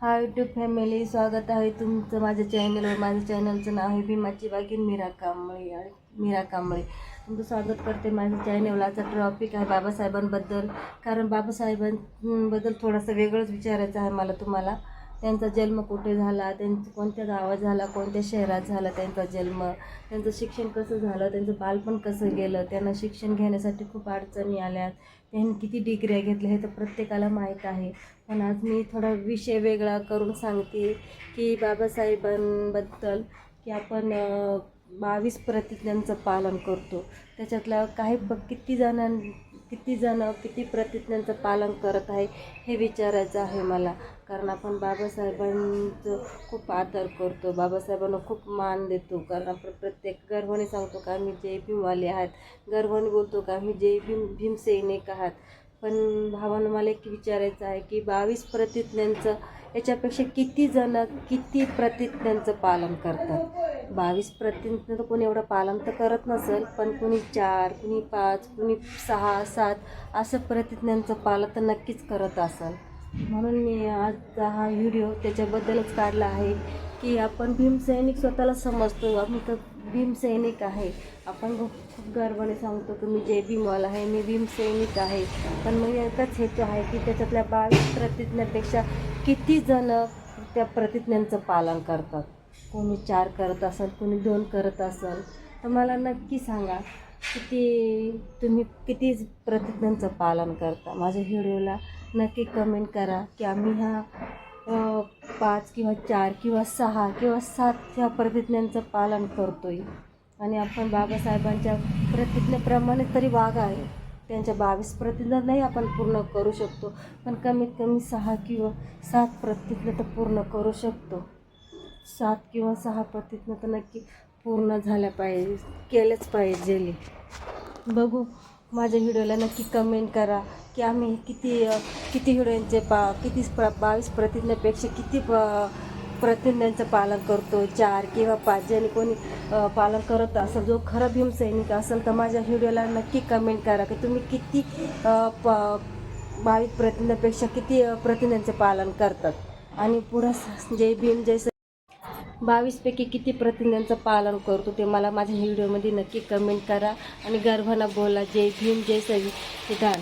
हा YouTube family स्वागत आहे तुमचं माझ्या चॅनलवर माझ्या चॅनलचं नाव आहे भीमाची बागीन मीरा कांबळे. आणि मीरा कांबळे. तुमचं स्वागत करते माझ्या चॅनलचा टॉपिक आहे बाबासाहेबांबद्दल. कारण बाबासाहेबांबद्दल थोडंसं वेगळंच विचारायचं आहे मला तुम्हाला. त्यांचा जन्म कुठे झाला त्यांचं कोणत्या गावात झाला कोणत्या शहरात झाला त्यांचा जन्म त्यांचं शिक्षण कसं झालं त्यांचं बालपण कसं गेलं त्यांना शिक्षण घेण्यासाठी खूप अडचणी आल्या. त्यांनी किती डिग्र्या घेतल्या हे तर प्रत्येकाला माहीत आहे. पण आज मी थोडा विषय वेगळा करून सांगते की बाबासाहेबांबद्दल की आपण बावीस प्रतिज्ञांचं पालन करतो. त्याच्यातल्या काही ब किती जणां किती जणं किती प्रतिज्ञांचं पालन करत आहे हे विचारायचं आहे मला. कारण आपण बाबासाहेबांचं खूप आदर करतो बाबासाहेबांना खूप मान देतो. कारण आपण प्रत्येक गर्वाने सांगतो का आम्ही जय भीमवाले आहात. गर्वाने बोलतो का आम्ही जय भीम भीमसैनिक आहात. पण भावानं मला एक विचारायचं आहे की बावीस प्रतिज्ञांचं याच्यापेक्षा किती जण किती प्रतिज्ञांचं पालन करतात? बावीस प्रतिज्ञा तर कोणी एवढं पालन तर करत नसेल पण कुणी चार कुणी पाच कुणी सहा सात असं प्रतिज्ञांचं पालन तर नक्कीच करत असेल. म्हणून मी आजचा हा व्हिडिओ त्याच्याबद्दलच काढला आहे की आपण भीमसैनिक स्वतःला समजतो. आम्ही तर भीमसैनिक आहे. आपण खूप खूप गर्वाने सांगतो की मी जय भीमवाला आहे मी भीमसैनिक आहे. पण मग एकच हेतू आहे की त्याच्यातल्या बावीस प्रतिज्ञापेक्षा किती जण त्या प्रतिज्ञांचं पालन करतात? कोणी चार करत असाल कोणी दोन करत असाल तर मला नक्की सांगा किती तुम्ही किती प्रतिज्ञांचं पालन करता. माझ्या व्हिडिओला नक्की कमेंट करा की आम्ही ह्या पाच किंवा चार किंवा सहा किंवा सात ह्या प्रतिज्ञांचं पालन करतो आहे आणि आपण बाबासाहेबांच्या प्रतिज्ञेप्रमाणे तरी वाघ आहे. त्यांच्या बावीस प्रतिज्ञा नाही आपण पूर्ण करू शकतो. पण कमीत कमी सहा किंवा सात प्रतिज्ञा तर पूर्ण करू शकतो. सात किंवा सहा पतीतनं तर नक्की पूर्ण झाल्या पाहिजे केलंच पाहिजे बघू माझ्या व्हिडिओला नक्की कमेंट करा की आम्ही किती किती हिरोईनचे पा किती प्र बावीस प्रतिज्ञेपेक्षा किती प प्रतिज्ञांचं पालन करतो चार किंवा पाच ज्याने कोणी पालन करत असेल जो खरं भीमसैनिक असेल तर माझ्या व्हिडिओला नक्की कमेंट करा की तुम्ही किती प बावीस प्रतिज्ञापेक्षा किती प्रतिज्ञांचं प्रतिज्ञांचे पालन करतात. आणि पुढं स- जय भीम जय बावीसपैकी किती प्रतिज्ञांचं पालन करतो ते मला माझ्या व्हिडिओमध्ये नक्की कमेंट करा. आणि गर्भानं बोला. जय भीम जय संविधान